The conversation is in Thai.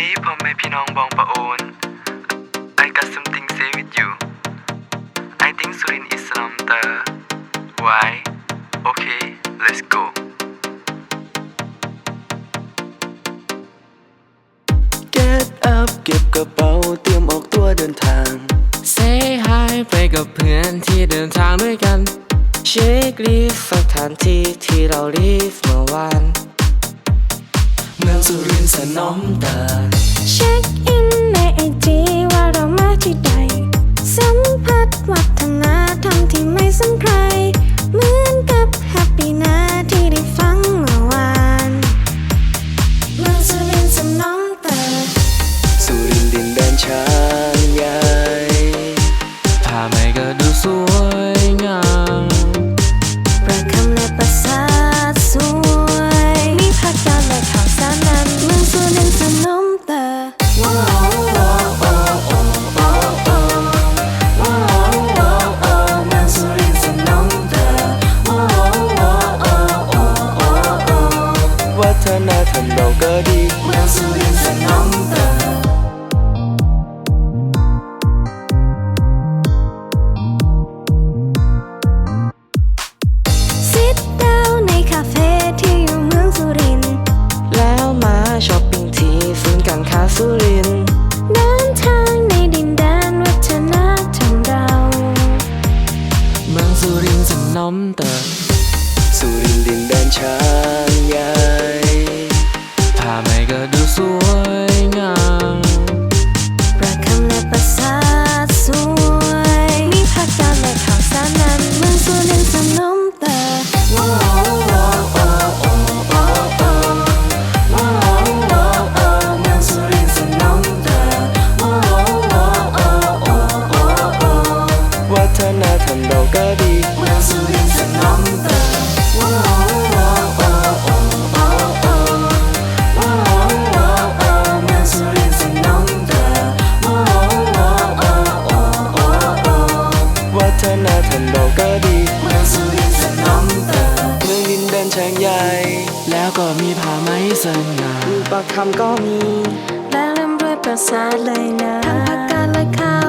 Hey พ่อแม่พี่น้องบองปะโอน I got something say with you I think Surin is Slumter Why Okay let's go Get up เก็บกระเป๋าเตรียมออกตัวเดินทาง Say hi ไปกับเพื่อนที่เดินทางด้วยกันเช็คลิสสถานที่ที่เราลีฟเมื่อวานเมือง สุรินทร์สนมตาเช็คอินในไอจีว่าเรามาที่ใด สัมผัสวัฒนธรรมที่ไม่ซ้ำใคร เหมือนกับแฮปปี้นาที่ได้ฟังเมื่อวานเมืองสุรินทร์สนองเตอสุรินทร์ดินแดนช้างใหญ่ผ้าไหมก็ดูสวย วัฒนธรรมเราก็ดีเมืองสุรินทร์สนองเตอ Sit down ในคาเฟ่ที่อยู่เมืองสุรินทร์แล้วมาช้อปปิ้งที่ศูนย์การค้าสุรินทร์เดินทางในดินแดนวัฒนธรรมเรา เมืองสุรินทร์สนมเตอสุรินทร์ดินแดนช้างใหญ่ผ้า 每个都所谓。 ก็ดีเมืองสุรินทร์สนมเตอเมืองดินแดนช้างใหญ่ แล้วก็มีผ้าไหมสง่าปากคำก็มี และเริ่มด้วยประสาทเลยนะทั้งผักกาดและข้าว